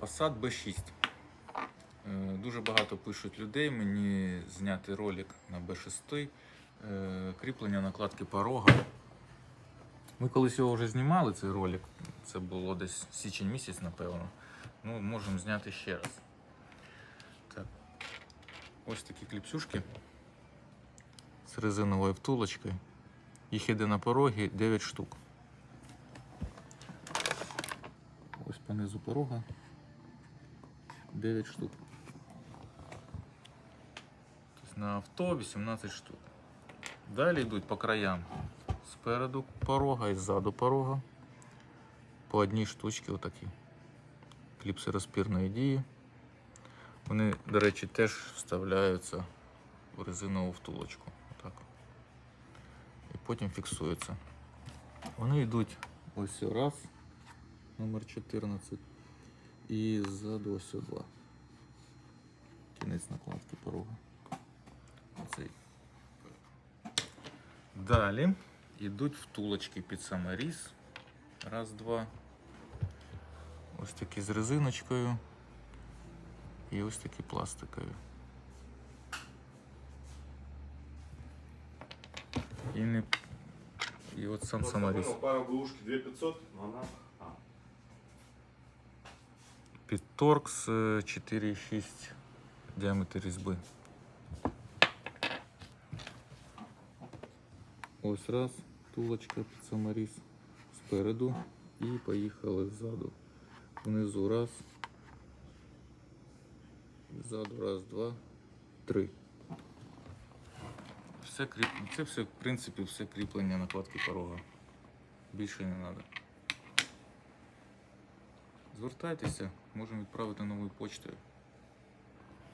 Passat B6. Е, Дуже багато пишуть людей мені зняти ролик на B6, е, кріплення накладки порога. Ми колись його вже знімали, цей ролик. Це було десь січень місяць, напевно. Ну, можемо зняти ще раз. Так. Ось такі кліпсюшки з резиновою втулочкою. Їх іде на порогі 9 штук. Ось по низу порога 9 штук. Тобто на авто 18 штук. Далі йдуть по краям спереду порога і ззаду порога. По одній штучці отакі. Кліпси розпірної дії. Вони, до речі, теж вставляються в резинову втулочку. Отак. І потім фіксуються. Вони йдуть ось раз, номер 14. І ззаду ось два. Кінець накладки порога. Оцей. Далі йдуть втулочки під саморіз. Раз, два. Ось такі з резиночкою. І ось такі пластикові. І, не... і от сам Просто саморіз. понял, Пара глушки 2500, но она... Під торкс е, 4,6 діаметр різьби. Ось раз, тулочка під саморіз спереду і поїхали ззаду. Внизу раз. Ззаду раз, два, три. Все кріп... Це все, в принципі, все кріплення накладки порога. Більше не треба. Звертайтеся, можемо відправити новою почтою.